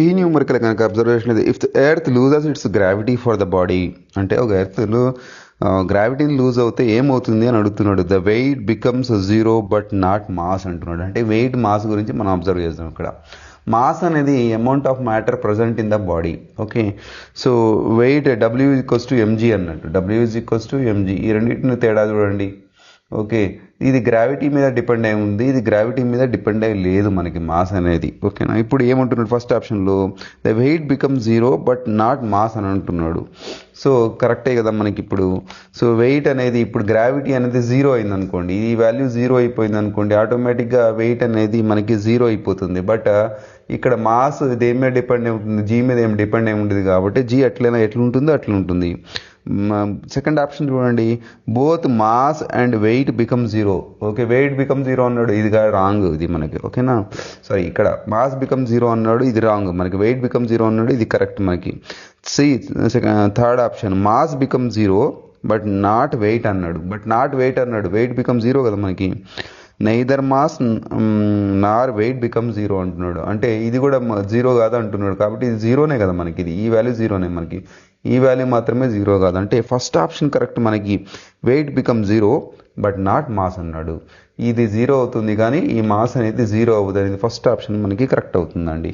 ఈ న్యూమరికల్ కనుక అబ్జర్వేషన్ ఇది if the earth loses its gravity for the body అంటే ఒక ఎర్త్లో గ్రావిటీని లూజ్ అవుతే ఏమవుతుంది అని అడుగుతున్నాడు. The weight becomes zero but not mass అంటున్నాడు. అంటే వెయిట్ మాస్ గురించి మనం అబ్జర్వ్ చేస్తాం ఇక్కడ. మాస్ అనేది amount of matter present in the body okay so weight W equals to M G అన్నట్టు. W is equals to M G ఈ రెండింటిని తేడా చూడండి. ఓకే. ఇది గ్రావిటీ మీద డిపెండ్ అయి ఉంది. ఇది గ్రావిటీ మీద డిపెండ్ అయి లేదు మనకి మాస్ అనేది. ఓకేనా ఇప్పుడు ఏమంటున్నాడు ఫస్ట్ ఆప్షన్లో the weight become zero but not mass అని అంటున్నాడు. సో కరెక్టే కదా మనకి ఇప్పుడు? సో వెయిట్ అనేది ఇప్పుడు గ్రావిటీ అనేది జీరో అయింది అనుకోండి ఈ వాల్యూ జీరో అయిపోయింది అనుకోండి ఆటోమేటిక్గా వెయిట్ అనేది మనకి జీరో అయిపోతుంది. బట్ uh, ఇక్కడ మాస్ దేని మీద డిపెండ్ అయి ఉంటుంది? జీ మీద ఏం డిపెండ్ అయి ఉండేది కాబట్టి జీ ఎట్లైనా ఎట్లుంటుందో అట్లుంటుంది. సెకండ్ ఆప్షన్ చూడండి. Both mass and weight become zero okay weight become zero అన్నాడు. ఇది రాంగ్ ఇది మనకి. ఓకేనా సారీ ఇక్కడ మాస్ బికమ్ జీరో అన్నాడు ఇది రాంగ్ మనకి వెయిట్ బికమ్ జీరో అన్నాడు ఇది కరెక్ట్ మనకి. C third option mass become zero but not weight అన్నాడు. బట్ నాట్ వెయిట్ అన్నాడు. వెయిట్ బికమ్ జీరో కదా మనకి. Neither mass nor weight become zero అంటున్నాడు. అంటే ఇది కూడా జీరో కాదు అంటున్నాడు. కాబట్టి ఇది జీరోనే కదా మనకి ఇది. ఈ వాల్యూ జీరోనే మనకి. ఈ వాల్యూ మాత్రమే జీరో కాదు. అంటే ఫస్ట్ ఆప్షన్ కరెక్ట్ మనకి weight become zero but not mass అన్నాడు. ఇది జీరో అవుతుంది కానీ ఈ మాస్ అనేది జీరో అవ్వదు. అనేది ఫస్ట్ ఆప్షన్ మనకి కరెక్ట్ అవుతుందండి.